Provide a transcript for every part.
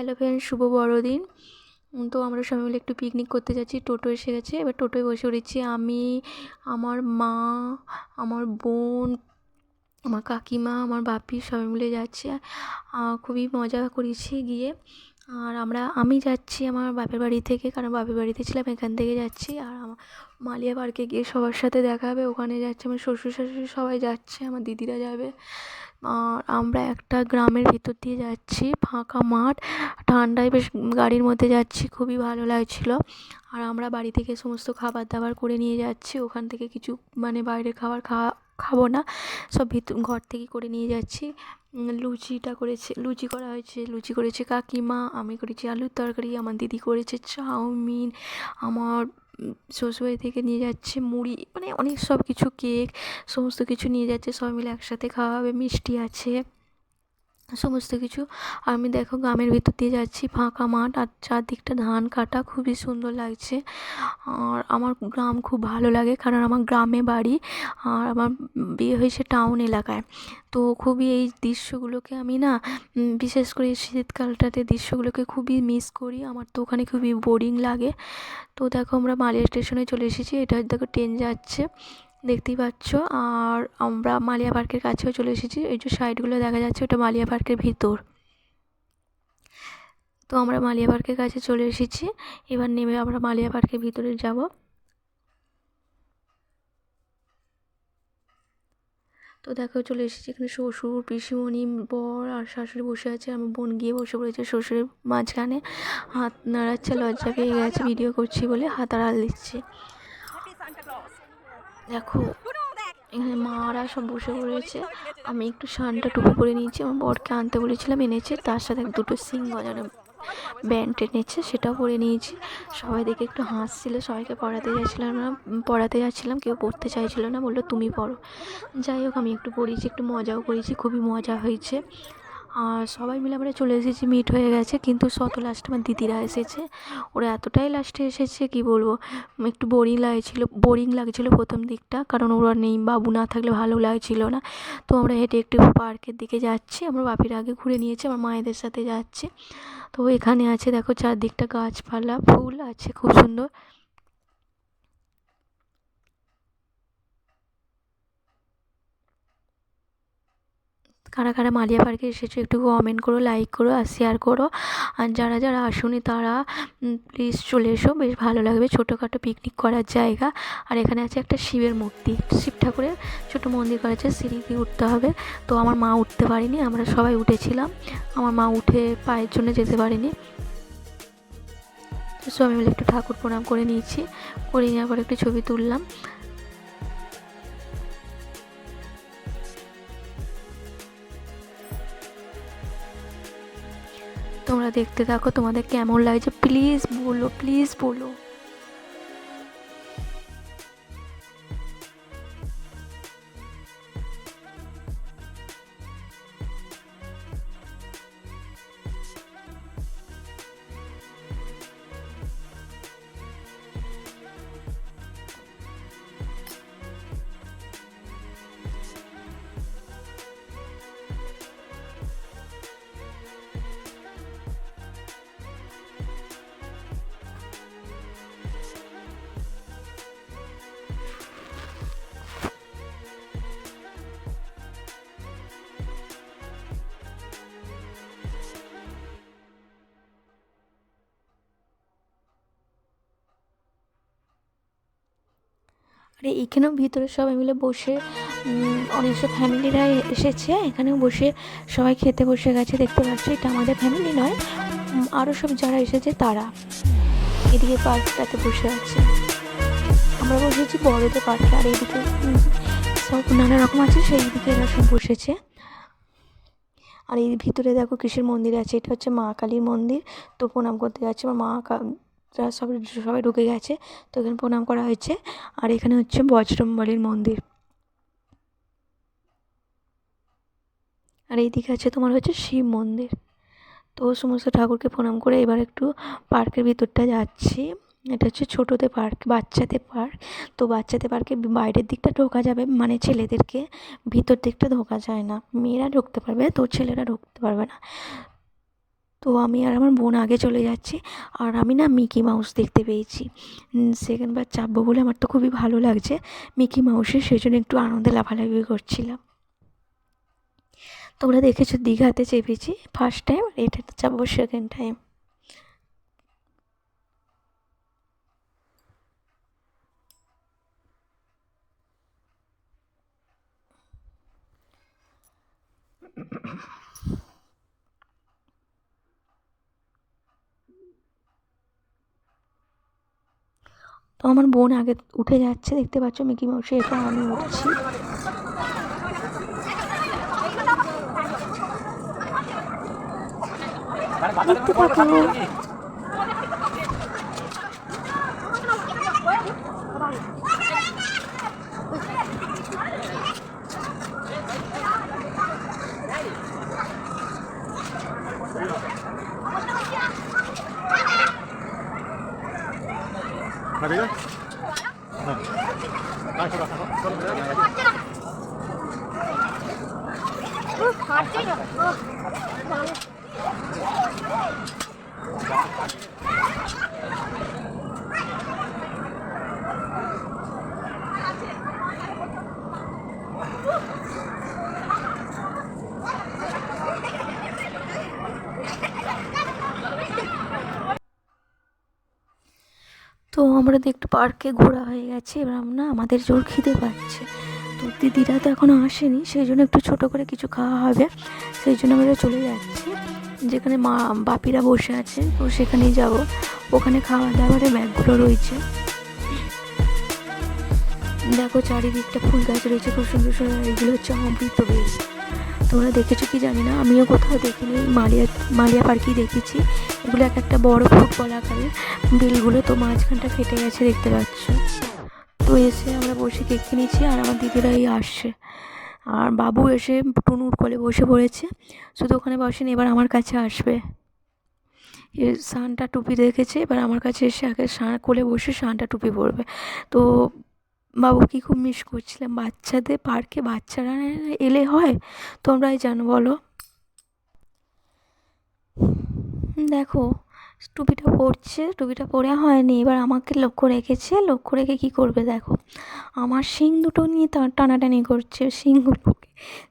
Hello friend শুভ বড়দিন। তো আমরা সবাই মিলে একটু পিকনিক করতে যাচ্ছি, টোটো এসে গেছে। এবার টোটোয় বসে পড়েছি আমি, আমার মা, আমার বোন, আমার কাকিমা, আমার বাপি সবাই মিলে যাচ্ছে। খুবই মজা করেছি গিয়ে। আর আমরা, আমি যাচ্ছি আমার বাপের বাড়ি থেকে, কারণ বাপের বাড়িতে ছিলাম, এখান থেকে যাচ্ছি। আর আমার মালিয়া পার্কে গিয়ে সবার সাথে দেখা হবে, ওখানে যাচ্ছে, আমার শ্বশুর শাশুড়ি সবাই যাচ্ছে, আমার দিদিরা যাবে। আর আমরা একটা গ্রামের ভিতর দিয়ে যাচ্ছি, ফাঁকা মাঠ। ঠান্ডায় বেশ গাড়ির মধ্যে যাচ্ছি, খুবই ভালো লাগছিল। আর আমরা বাড়ি থেকে সমস্ত খাবার দাবার করে নিয়ে যাচ্ছি। ওখান থেকে কিছু মানে বাইরের খাবার খাওয়া, খাব না। সব ভিতর ঘর থেকে করে নিয়ে যাচ্ছি। লুচিটা করেছে, লুচি করা হয়েছে। লুচি করেছে কাকিমা, আমি করেছি আলুর তরকারি, আমার দিদি করেছে চাউমিন, আমার শ্বশুরবাড়ি থেকে নিয়ে যাচ্ছে মুড়ি মানে অনেক সব কিছু কেক, সমস্ত কিছু নিয়ে যাচ্ছে, সবাই মিলে একসাথে খাওয়া হবে, মিষ্টি আছে। সমস্ত কিছু। আমি দেখো গ্রামের ভিতর দিয়ে যাচ্ছি, ফাঁকা মাঠ আর চারদিকটা ধান কাটা, খুবই সুন্দর লাগছে। আর আমার গ্রাম খুব ভালো লাগে কারণ আমার গ্রামে বাড়ি আর আমার বিয়ে হয়েছে টাউন এলাকায়। তো খুবই এই দৃশ্যগুলোকে আমি না বিশেষ করে শীতকালটাতে দৃশ্যগুলোকে খুবই মিস করি। আমার তো ওখানে খুবই বোরিং লাগে। তো দেখো আমরা মালিয়া স্টেশনে চলে এসেছি, এটা দেখো ট্রেন যাচ্ছে। দেখতেই পাচ্ছ। আর আমরা মালিয়া পার্কের কাছেও চলে এসেছি। এই যে সাইডগুলো দেখা যাচ্ছে, ওটা মালিয়া পার্কের ভিতর। তো আমরা মালিয়া পার্কের কাছে চলে এসেছি। এবার নেমে আমরা মালিয়া পার্কের ভিতরে যাব। তো দেখো, চলে এসেছি এখানে শ্বশুর, পিসিমণি, বর আর শাশুড়ি বসে আছে। আমার বোন গিয়ে বসে পড়েছে শ্বশুরের মাঝখানে। হাত নাড়াচ্ছে, লজ্জা পেয়ে গেছে ভিডিও করছি বলে হাত আড়াল দিচ্ছে. দেখো. এখানে মারা সব বসে পড়েছে। আমি একটু শানটা টুপি পরে নিয়েছি, আমার বরকে আনতে বলেছিলাম এনেছে, তার সাথে দুটো সিং বাজানো ব্যান্ড এনেছে, সেটাও পরে নিয়েছি। সবাই দেখে একটু হাসছিল, সবাইকে পড়াতে যাচ্ছিলাম না পড়াতে যাচ্ছিলাম, কেউ পড়তে চাইছিল না, বলল তুমি পড়ো। যাই হোক, আমি একটু পড়েছি, একটু মজাও করেছি, খুবই মজা হয়েছে। আর সবাই মিলে আমরা চলে এসেছি মিট হয়ে গেছে। কিন্তু শত লাস্টে আমার দিদিরা এসেছে। ওরা এতটাই লাস্টে এসেছে, কি বলব? একটু বোরিং লাগছিল বোরিং লাগছিল প্রথম দিকটা। কারণ ওরা নেই, বাবু না থাকলে ভালো লাগছিল না। তো আমরা হেঁটে একটু পার্কের দিকে যাচ্ছি। আমার বাপির আগে ঘুরে নিয়েছে, আমার মায়েদের সাথে যাচ্ছি। তো এখানে আছে, দেখো চারদিকটা গাছপালা, ফুল আছে, খুব সুন্দর। কারা কারা মালিয়া পার্কে এসেছ, একটু কমেন্ট করো লাইক করো আর শেয়ার করো। আর যারা যারা আসুনি তারা প্লিজ চলে এসো, বেশ ভালো লাগবে। ছোটোখাটো পিকনিক করার জায়গা। আর এখানে আছে একটা শিবের মূর্তি। শিব ঠাকুরের ছোটো মন্দির করা আছে সিঁড়ি দিয়ে উঠতে হবে। তো আমার মা উঠতে পারিনি, আমরা সবাই উঠেছিলাম। আমার মা উঠে পায়ের জন্য যেতে পারিনি। তো আমি মিলে একটু ঠাকুর প্রণাম করে নিয়েছি। করে নেওয়ার পর একটু ছবি তুললাম। দেখতে থাকো তোমাদের কেমন লাগছে? প্লিজ বলো প্লিজ বলো। আর এইখানেও ভিতরে সবাই মিলে বসে অনেক সব ফ্যামিলিরা এসেছে। এখানেও বসে সবাই খেতে বসে গেছে, দেখতে পাচ্ছি এটা আমাদের ফ্যামিলি নয় আরও সব যারা এসেছে তারা। এদিকে পার্কটাতে বসে আছে। আমরা বসেছি বড়দের পার্কে আর এইদিকে সব নানা রকম আছে, সেই দিকে এরা সব বসেছে। আর এই ভিতরে দেখো কিসের মন্দির আছে, এটা হচ্ছে মা কালীর মন্দির। তো প্রণাম করতে যাচ্ছে আমার মা যারা সবাই ঢুকে গেছে। তো এখানে প্রণাম করা হয়েছে। আর এখানে হচ্ছে বজরংবলীর মন্দির। আর এইদিকে আছে তোমার হচ্ছে শিব মন্দির। তো সমস্ত ঠাকুরকে প্রণাম করে এবার একটু পার্কের ভিতরটা যাচ্ছি। এটা হচ্ছে ছোটোতে পার্ক বাচ্চাদের পার্ক। তো বাচ্চাদের পার্কে বাইরের দিকটা ঢোকা যাবে মানে ছেলেদেরকে ভিতর দিকটা ঢোকা যায় না। মেয়েরা ঢুকতে পারবে, তো ছেলেরা ঢুকতে পারবে না। তো আমি আর আমার বোন আগে চলে যাচ্ছি আর আমি না মিকি মাউস দেখতে পেয়েছি। সেকেন্ডবার চাপবো বলে আমার তো খুবই ভালো লাগছে মিকি মাউসের সেই জন্য একটু আনন্দে লাফালাফি করছিলাম। তোমরা দেখেছ দীঘাতে চেপেছি ফার্স্ট টাইম আর এটাতে চাপবো সেকেন্ড টাইম তো আমার বোন আগে উঠে যাচ্ছে দেখতে পাচ্ছ মিকি মাউসে এটা আমি উঠছি। দেখতে পাবো তো একটু পার্কে ঘোরা হয়ে গেছে, এবার আমরা আমাদের জোর খিদে পাচ্ছে। তো দিদিরা তো এখনও আসেনি, সেই জন্য একটু ছোটো করে কিছু খাওয়া হবে। সেই জন্য আমরা চলে যাচ্ছি। যেখানে মা, বাপিরা বসে আছে তো সেখানেই যাব। ওখানে খাওয়া দাওয়ারের ব্যাগগুলো রয়েছে। দেখো চারিদিকটা ফুল গাছ রয়েছে, খুব সুন্দর সুন্দর, এগুলো হচ্ছে অমৃত বেশ তোমরা দেখেছ কি জানি না, আমিও কোথাও দেখিনি, মালিয়া মালিয়া পার্কেই দেখেছি। এগুলো এক একটা বড় ফুটবল আকারের বিলগুলো তো মাঝখানটা ফেটে গেছে দেখতে পাচ্ছ। তো এসে আমরা বসে কেক কিনেছি আর আমার দিদিরাই আসছে। আর বাবু এসে টুনুর কোলে বসে পড়েছে। শুধু ওখানে বসেনি, এবার আমার কাছে আসবে। এ সানটা টুপি দেখেছে, এবার আমার কাছে এসে আগে কোলে বসে সানটা টুপি পরবে। তো বাবুকে খুব মিস করছিলাম। বাচ্চাদের পার্কে বাচ্চারা এলে হয়? তোমরাই জানো, বলো। দেখো, টুপিটা পরছে টুপিটা পরে হয়নি। এবার আমাকে লক্ষ্য রেখেছে। লক্ষ্য রেখে কী করবে দেখো। আমার শিং দুটো নিয়ে টানাটানি করছে। শিংগুলোকে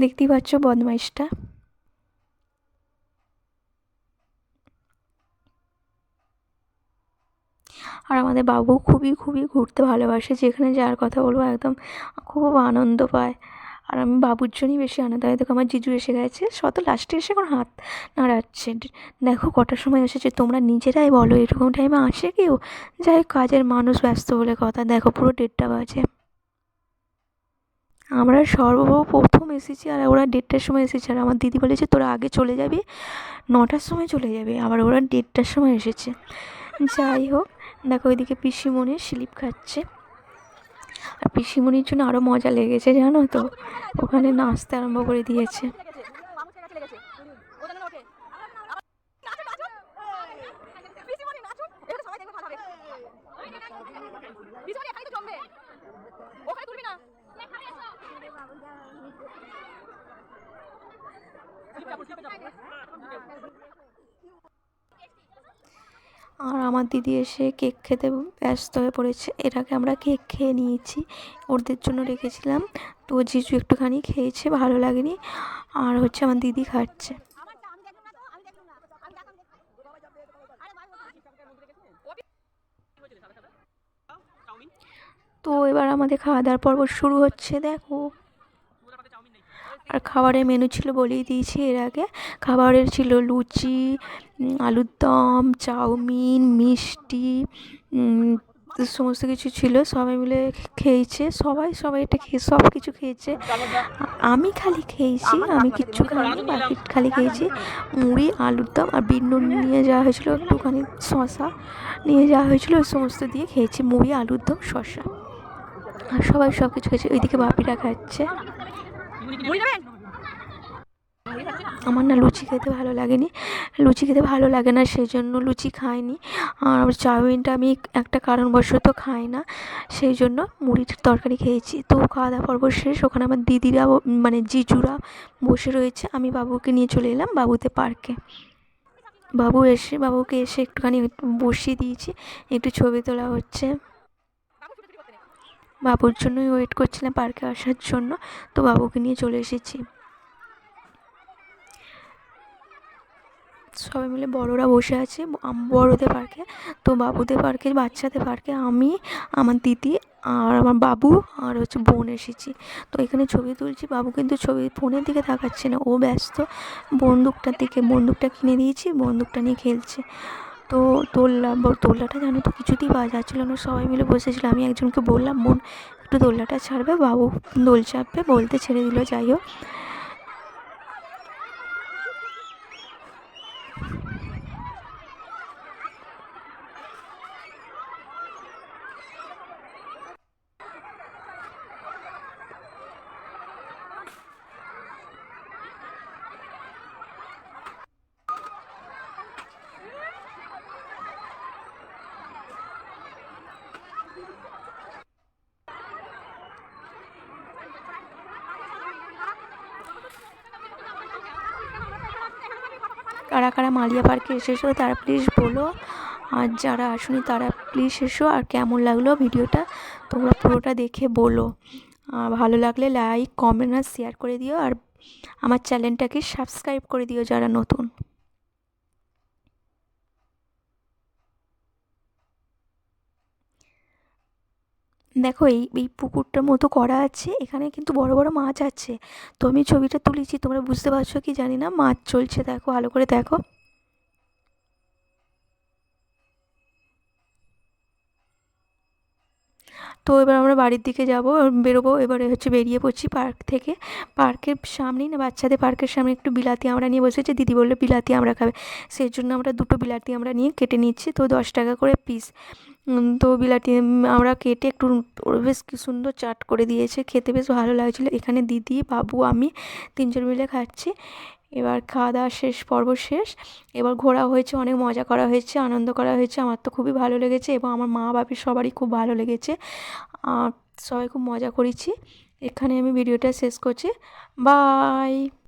দেখতেই পাচ্ছ বদমাইশটা। আর আমাদের বাবু খুবই খুবই ঘুরতে ভালোবাসে, যেখানে যার কথা বলব একদম খুব আনন্দ পায়। আর আমি বাবুর জন্যই বেশি আনন্দ হয় দেখো আমার জিজু এসে গেছে, শত লাস্টে এসে এখন হাত নাড়াচ্ছে। দেখো কটার সময় এসেছে, তোমরা নিজেরাই বলো এরকম টাইমে আসে কেউ? যাই কাজের মানুষ ব্যস্ত বলে কথা। দেখো পুরো দেড়টা বাজে। আমরা সর্বপ্রথম এসেছি আর ওরা দেড়টার সময় এসেছে। আর আমার দিদি বলেছে, তোরা আগে চলে যাবি, নটার সময় চলে যাবে। আবার ওরা দেড়টার সময় এসেছে। যাই হোক দেখো ওইদিকে পিসিমণি স্লিপ খাচ্ছে। আর পিসিমণির জন্য আরও মজা লেগেছে, জানো তো? ওখানে নাচতে আরম্ভ করে দিয়েছে। মামুসের কাছে লেগেছে ও যেন ওঠে নাচুন নাচুন পিসিমণি নাচুন এটা সবাই দেখবে ভালো হবে পিসিমণি এখানেই তো জমবে ওখানে তুলবি না আর আমার দিদি এসে কেক খেতে ব্যস্ত হয়ে পড়েছে। এর আগে আমরা কেক খেয়ে নিয়েছি। ওদের জন্য রেখেছিলাম। তো জিজু একটুখানি খেয়েছে, ভালো লাগেনি। আর হচ্ছে আমার দিদি খাচ্ছে। তো এবার আমাদের খাওয়া দাওয়ার পর্ব শুরু হচ্ছে, দেখো। আর খাবারের মেনু ছিল বলেই দিয়েছি এর আগে। খাবারের ছিল লুচি আলুর দম, চাউমিন, মিষ্টি সমস্ত কিছু ছিল। সবাই মিলে খেয়েছে। সবাই সবাই এটা খেয়ে, সব কিছু খেয়েছে। আমি খালি খেয়েছি, আমি কিচ্ছু খাইনি, বাকি খালি খেয়েছি। মুড়ি, আলুর দম আর বিন্নুন নিয়ে যাওয়া হয়েছিল একটুখানি শশা নিয়ে যাওয়া হয়েছিল ওই সমস্ত দিয়ে খেয়েছি। মুড়ি, আলুর দম শশা আর সবাই সব কিছু খেয়েছে। ওইদিকে বাপিরা খাচ্ছে। আমার না লুচি খেতে ভালো লাগেনি। লুচি খেতে ভালো লাগে না, সেই জন্য লুচি খাইনি। আর চাউমিনটা আমি একটা কারণবশত খাই না, সেই জন্য মুড়ির তরকারি খেয়েছি। তো খাওয়া দাওয়া পর্ব শেষ, ওখানে আমার দিদিরা মানে জিজুরা বসে রয়েছে। আমি বাবুকে নিয়ে চলে এলাম বাবুতে পার্কে। বাবু এসে, বাবুকে এসে একটুখানি বসিয়ে দিয়েছি। একটু ছবি তোলা হচ্ছে বাবু ছুটোছুটি করতে নেই বাবুর জন্যই ওয়েট করছিলাম পার্কে আসার জন্য, তো বাবুকে নিয়ে চলে এসেছি। সবাই মিলে বড়রা বসে আছে বড়দের পার্কে তো বাবুদের পার্কে বাচ্চাদের পার্কে আমি, আমার দিদি আর আমার বাবু আর হচ্ছে বোন এসেছি। তো এখানে ছবি তুলছি, বাবু কিন্তু ছবি ফোনের দিকে তাকাচ্ছে না, ও ব্যস্ত। বন্দুকটার দিকে, বন্দুকটা কিনে দিয়েছি, বন্দুকটা নিয়ে খেলছে। তো দোল্লাটা দোলনাটা জানো তো কিছুতেই পাওয়া যাচ্ছিল না। সবাই মিলে বসেছিল। আমি একজনকে বললাম, বোন, একটু দোলনাটা ছাড়বে? বাবু দোল চাপবে, বলতে ছেড়ে দিল, যাই হোক। কারা মালিয়া পার্কে এসেছ তারা প্লিজ বলো। আর যারা আসুনি তারা প্লিজ এসো। আর কেমন লাগল ভিডিওটা? তোমরা পুরোটা দেখে বলো। ভালো লাগলে লাইক কমেন্ট আর শেয়ার করে দিও। আর আমার চ্যানেলটাকে সাবস্ক্রাইব করে দিও যারা নতুন। দেখো, এই এই পুকুরটার মতো করা আছে, এখানে কিন্তু বড় বড় মাছ আছে। তো আমি ছবিটা তুলেছি, তোমরা বুঝতে পারছ কি জানি না, মাছ চলছে, দেখো ভালো করে দেখো। তো এবার আমরা বাড়ির দিকে যাব, বেরোবো, এবারে হচ্ছে বেরিয়ে পড়ছি পার্ক থেকে। পার্কের সামনেই না, বাচ্চাদের পার্কের সামনে একটু বিলাতি আমরা নিয়ে বসেছি, দিদি বলল বিলাতি আমরা খাবে। সেই জন্য আমরা দুটো বিলাতি আমরা নিয়ে কেটে নিচ্ছি, তো দশ টাকা করে পিস তো বিলাতি আমরা কেটে একটু বেশ কি সুন্দর চাট করে দিয়েছে। খেতে বেশ ভালো লাগছিল। এখানে দিদি, বাবু, আমি তিনজন মিলে খাচ্ছি। এবার খাওয়া দাওয়া শেষ, পর্ব শেষ। এবার ঘোরা হয়েছে, অনেক মজা করা হয়েছে, আনন্দ করা হয়েছে। আমার তো খুবই ভালো লেগেছে এবং আমার মা বাপির সবারই খুব ভালো লেগেছে। সবাই খুব মজা করেছি। এখানে আমি ভিডিওটা শেষ করছি। বাই!